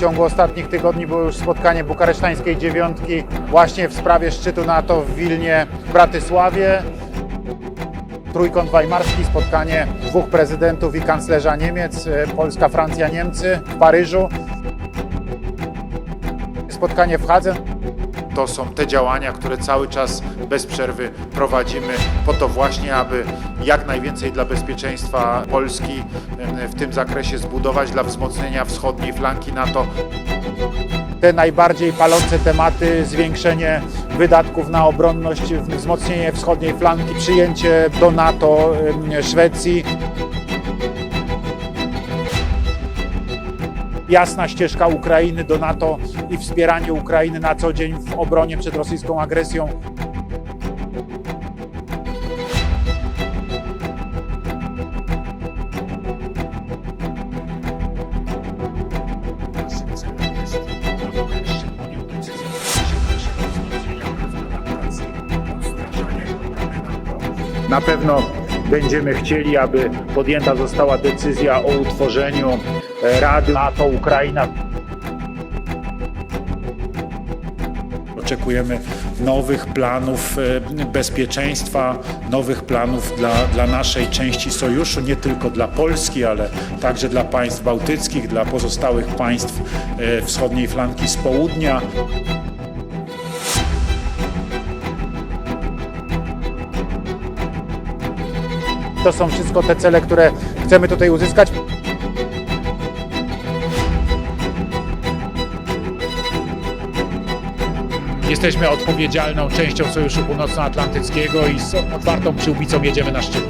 ciągu ostatnich tygodni było już spotkanie bukaresztańskiej dziewiątki właśnie w sprawie szczytu NATO w Wilnie, w Bratysławie. Trójkąt Weimarski, spotkanie dwóch prezydentów i kanclerza Niemiec, e, Polska, Francja, Niemcy w Paryżu. Spotkanie w Hadze. To są te działania, które cały czas bez przerwy prowadzimy po to właśnie, aby jak najwięcej dla bezpieczeństwa Polski w tym zakresie zbudować dla wzmocnienia wschodniej flanki NATO. Te najbardziej palące tematy, zwiększenie wydatków na obronność, wzmocnienie wschodniej flanki, przyjęcie do NATO Szwecji. Jasna ścieżka Ukrainy do NATO i wspieranie Ukrainy na co dzień w obronie przed rosyjską agresją. Na pewno będziemy chcieli, aby podjęta została decyzja o utworzeniu e, Rady NATO Ukraina. Oczekujemy nowych planów e, bezpieczeństwa, nowych planów dla, dla naszej części sojuszu, nie tylko dla Polski, ale także dla państw bałtyckich, dla pozostałych państw e, wschodniej flanki z południa. To są wszystko te cele, które chcemy tutaj uzyskać. Jesteśmy odpowiedzialną częścią Sojuszu Północnoatlantyckiego i z otwartą przyłbicą jedziemy na szczyt.